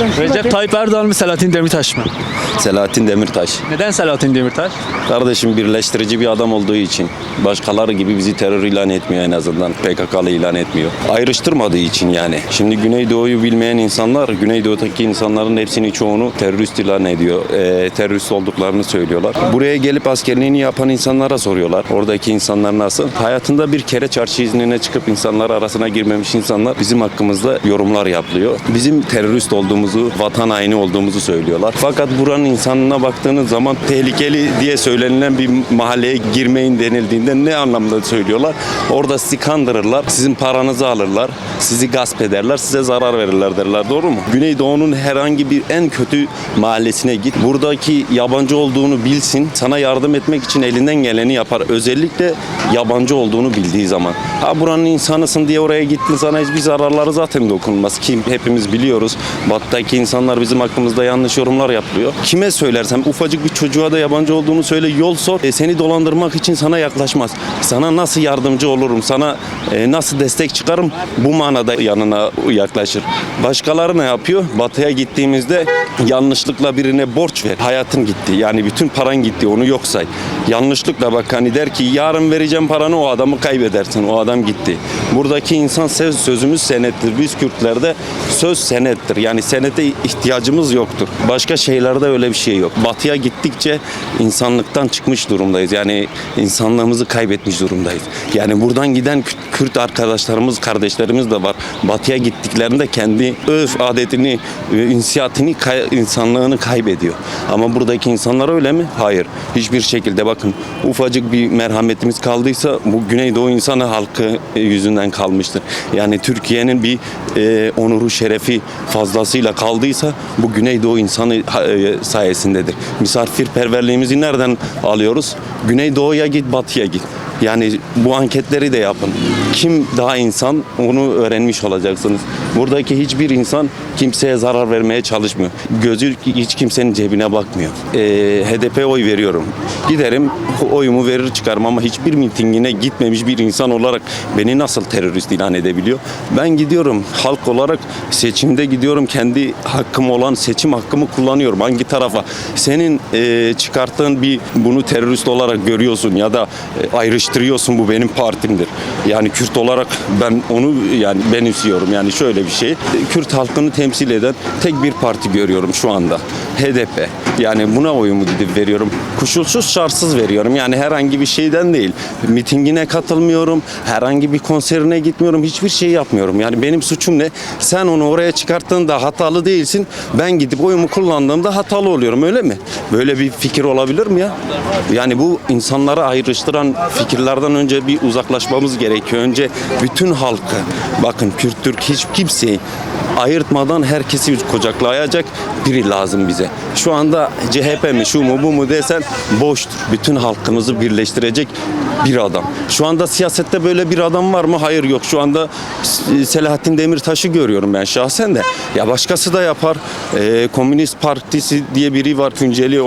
Recep Tayyip Erdoğan mı Selahattin Demirtaş mı? Selahattin Demirtaş. Neden Selahattin Demirtaş? Kardeşim birleştirici bir adam olduğu için. Başkaları gibi bizi terör ilan etmiyor en azından. PKK'lı ilan etmiyor. Ayrıştırmadığı için yani. Şimdi Güneydoğu'yu bilmeyen insanlar, Güneydoğu'daki insanların hepsini çoğunu terörist ilan ediyor. Ee, terörist olduklarını söylüyorlar. Buraya gelip askerliğini yapan insanlara soruyorlar. Oradaki insanlar nasıl? Hayatında bir kere çarşı iznine çıkıp insanlar arasına girmemiş insanlar bizim hakkımızda yorumlar yapılıyor. Bizim terörist olduğumuzu, vatan haini olduğumuzu söylüyorlar. Fakat buranın insanına baktığınız zaman tehlikeli diye söylenilen bir mahalleye girmeyin denildiğinde ne anlamda söylüyorlar? Orada sizi kandırırlar, sizin paranızı alırlar, sizi gasp ederler, size zarar verirler derler. Doğru mu? Güneydoğu'nun herhangi bir en kötü mahallesine git. Buradaki yabancı olduğunu bilsin. Sana yardım etmek için elinden geleni yapar. Özellikle yabancı olduğunu bildiği zaman. Ha buranın insanısın diye oraya gittin sana hiçbir zararları zaten dokunmaz. Kim hepimiz biliyoruz. Batı'daki insanlar bizim hakkımızda yanlış yorumlar yapılıyor. Kime söylersem ufacık bir çocuğa da yabancı olduğunu söyle yol sor. E, seni dolandırmak için sana yaklaşmaz. Sana nasıl yardımcı olurum? Sana e, nasıl destek çıkarım? Bu manada yanına yaklaşır. Başkaları ne yapıyor? Batı'ya gittiğimizde yanlışlıkla birine borç ver. Hayatın gitti. Yani bütün paran gitti. Onu yok say. Yanlışlıkla bak hani der ki yarın vereceğim paranı o adamı kaybedersin. O adam gitti. Buradaki insan söz, sözümüz senettir. Biz Kürtlerde söz senettir. Yani senete ihtiyacımız yoktur. Başka şeylerde öyle bir şey yok. Batıya gittikçe insanlıktan çıkmış durumdayız. Yani insanlığımızı kaybetmiş durumdayız. Yani buradan giden Kürt- Kürt arkadaşlarımız, kardeşlerimiz de var. Batıya gittiklerinde kendi öf adetini, insiyatini, kay- insanlığını kaybediyor. Ama buradaki insanlar öyle mi? Hayır. Hiçbir şekilde bakın ufacık bir merhametimiz kaldıysa bu Güneydoğu insanı halkı e, yüzünden kalmıştır. Yani Türkiye'nin bir e, onuru, şerefi fazlasıyla kaldıysa bu Güneydoğu insanı e, sayesindedir. Misafirperverliğimizi nereden alıyoruz? Güneydoğu'ya git, batıya git. Yani bu anketleri de yapın. Kim daha insan onu öğrenmiş olacaksınız. Buradaki hiçbir insan kimseye zarar vermeye çalışmıyor. Gözü hiç kimsenin cebine bakmıyor. Ee, HDP oy veriyorum. Giderim oyumu verir çıkarım ama hiçbir mitingine gitmemiş bir insan olarak beni nasıl terörist ilan edebiliyor? Ben gidiyorum halk olarak seçimde gidiyorum kendi hakkım olan seçim hakkımı kullanıyorum. Hangi tarafa? Senin e, çıkarttığın bir bunu terörist olarak görüyorsun ya da e, ayrıştırıyorsun bu benim partimdir. Yani Kürt olarak ben onu yani benimsiyorum. Yani şöyle bir şey. Kürt halkını temsil eden tek bir parti görüyorum şu anda. HDP. Yani buna oyumu gidip veriyorum. Koşulsuz şartsız veriyorum. Yani herhangi bir şeyden değil. Mitingine katılmıyorum. Herhangi bir konserine gitmiyorum. Hiçbir şey yapmıyorum. Yani benim suçum ne? Sen onu oraya çıkarttığında hatalı değilsin. Ben gidip oyumu kullandığımda hatalı oluyorum. Öyle mi? Böyle bir fikir olabilir mi ya? Yani bu insanları ayrıştıran fikirlerden önce bir uzaklaşmamız gerekiyor. Önce bütün halkı, bakın Kürt, Türk hiç kimseyi ayırtmadan herkesi kucaklayacak biri lazım bize. Şu anda CHP mi şu mu bu mu desen boştur. Bütün halkımızı birleştirecek bir adam. Şu anda siyasette böyle bir adam var mı? Hayır yok. Şu anda Selahattin Demirtaş'ı görüyorum ben şahsen de. Ya başkası da yapar. Ee, Komünist Partisi diye biri var Tunceli.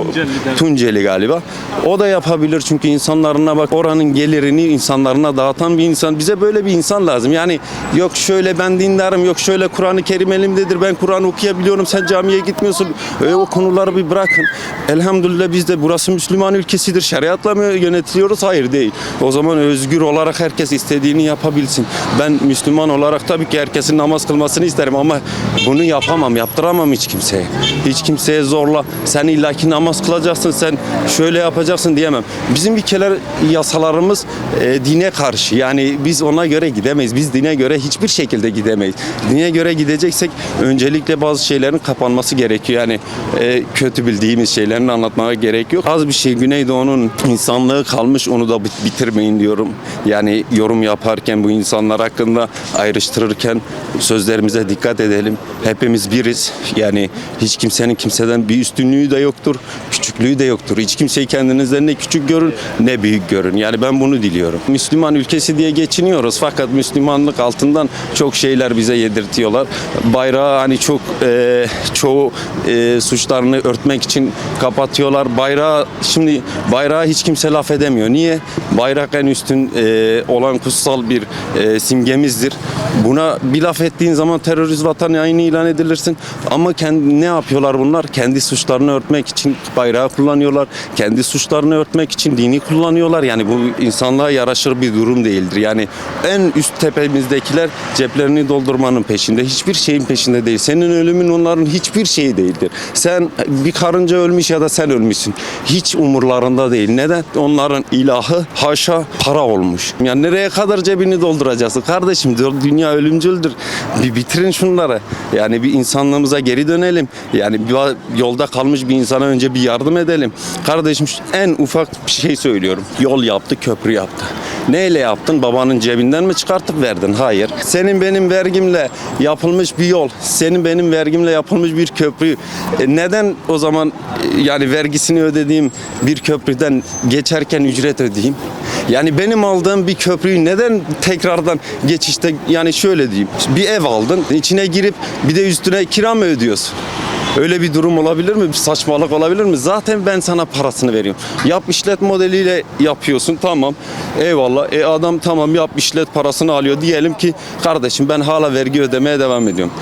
Tunceli galiba. O da yapabilir çünkü insanlarına bak oranın gelirini insanlarına dağıtan bir insan. Bize böyle bir insan lazım. Yani yok şöyle ben dindarım yok şöyle Kur'an-ı Kerim elimdedir. Ben Kur'an okuyabiliyorum. Sen camiye gitmiyorsun. E, o konuları bir bırakın. Elhamdülillah biz de burası Müslüman ülkesidir. Şeriatla mı yönetiliyoruz? Hayır değil. O zaman özgür olarak herkes istediğini yapabilsin. Ben Müslüman olarak tabii ki herkesin namaz kılmasını isterim ama bunu yapamam, yaptıramam hiç kimseye. Hiç kimseye zorla sen illaki namaz kılacaksın, sen şöyle yapacaksın diyemem. Bizim ülkeler yasalarımız e, dine karşı. Yani biz ona göre gidemeyiz. Biz dine göre hiçbir şekilde gidemeyiz. Dine göre gideceksek öncelikle bazı şeylerin kapanması gerekiyor. Yani e, kötü bildiğimiz şeylerin anlatmaya gerek yok. Az bir şey Güneydoğu'nun insanlığı kalmış onu da bit- bitirmeyin diyorum. Yani yorum yaparken bu insanlar hakkında ayrıştırırken sözlerimize dikkat edelim. Hepimiz biriz. Yani hiç kimsenin kimseden bir üstünlüğü de yoktur. Küçük küçüklüğü de yoktur. Hiç kimseyi kendinizden ne küçük görün ne büyük görün. Yani ben bunu diliyorum. Müslüman ülkesi diye geçiniyoruz fakat Müslümanlık altından çok şeyler bize yedirtiyorlar. Bayrağı hani çok e, çoğu e, suçlarını örtmek için kapatıyorlar. Bayrağı şimdi bayrağı hiç kimse laf edemiyor. Niye? Bayrak en üstün e, olan kutsal bir e, simgemizdir. Buna bir laf ettiğin zaman terörist vatan haini ilan edilirsin. Ama kendi, ne yapıyorlar bunlar? Kendi suçlarını örtmek için bayrağı kullanıyorlar. Kendi suçlarını örtmek için dini kullanıyorlar. Yani bu insanlığa yaraşır bir durum değildir. Yani en üst tepemizdekiler ceplerini doldurmanın peşinde. Hiçbir şeyin peşinde değil. Senin ölümün onların hiçbir şeyi değildir. Sen bir karınca ölmüş ya da sen ölmüşsün. Hiç umurlarında değil. Neden? Onların ilahı haşa para olmuş. Yani nereye kadar cebini dolduracaksın? Kardeşim dünya ölümcüldür. Bir bitirin şunları. Yani bir insanlığımıza geri dönelim. Yani yolda kalmış bir insana önce bir yardım edelim. Kardeşim en ufak bir şey söylüyorum. Yol yaptı, köprü yaptı. Neyle yaptın? Babanın cebinden mi çıkartıp verdin? Hayır. Senin benim vergimle yapılmış bir yol, senin benim vergimle yapılmış bir köprü. E neden o zaman e, yani vergisini ödediğim bir köprüden geçerken ücret ödeyeyim? Yani benim aldığım bir köprüyü neden tekrardan geçişte yani şöyle diyeyim. Bir ev aldın, içine girip bir de üstüne kira mı ödüyorsun? Öyle bir durum olabilir mi? Bir saçmalık olabilir mi? Zaten ben sana parasını veriyorum. Yap işlet modeliyle yapıyorsun tamam. Eyvallah. E adam tamam yap işlet parasını alıyor. Diyelim ki kardeşim ben hala vergi ödemeye devam ediyorum.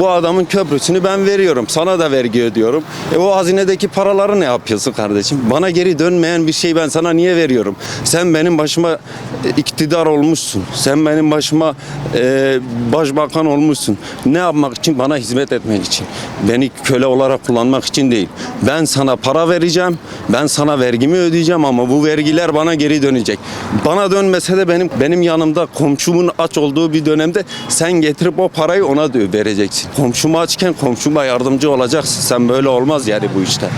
Bu adamın köprüsünü ben veriyorum. Sana da vergi ödüyorum. E o hazinedeki paraları ne yapıyorsun kardeşim? Bana geri dönmeyen bir şey ben sana niye veriyorum? Sen benim başıma e, iktidar olmuşsun. Sen benim başıma e, başbakan olmuşsun. Ne yapmak için? Bana hizmet etmek için. Beni köle olarak kullanmak için değil. Ben sana para vereceğim. Ben sana vergimi ödeyeceğim ama bu vergiler bana geri dönecek. Bana dönmese de benim benim yanımda komşumun aç olduğu bir dönemde sen getirip o parayı ona vereceksin. Komşumu açken komşuma yardımcı olacaksın. Sen böyle olmaz yani bu işte.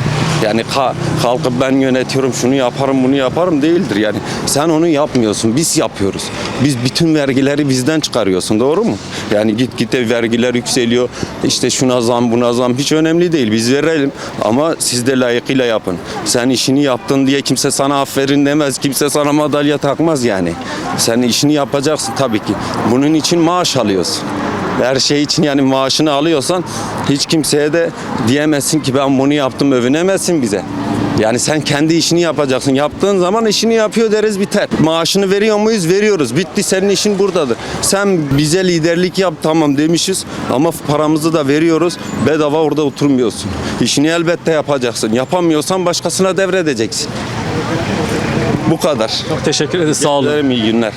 Yani ka- kalkıp ben yönetiyorum şunu yaparım bunu yaparım değildir yani. Sen onu yapmıyorsun. Biz yapıyoruz. Biz bütün vergileri bizden çıkarıyorsun. Doğru mu? Yani git git de vergiler yükseliyor. İşte şuna zam buna zam hiç önemli değil. Biz verelim ama siz de layıkıyla yapın. Sen işini yaptın diye kimse sana aferin demez. Kimse sana madalya takmaz yani. Sen işini yapacaksın tabii ki. Bunun için maaş alıyorsun her şey için yani maaşını alıyorsan hiç kimseye de diyemezsin ki ben bunu yaptım övünemezsin bize. Yani sen kendi işini yapacaksın. Yaptığın zaman işini yapıyor deriz biter. Maaşını veriyor muyuz? Veriyoruz. Bitti senin işin buradadır. Sen bize liderlik yap tamam demişiz ama paramızı da veriyoruz. Bedava orada oturmuyorsun. İşini elbette yapacaksın. Yapamıyorsan başkasına devredeceksin. Bu kadar. Çok teşekkür ederiz. Sağ olun. İyi günler.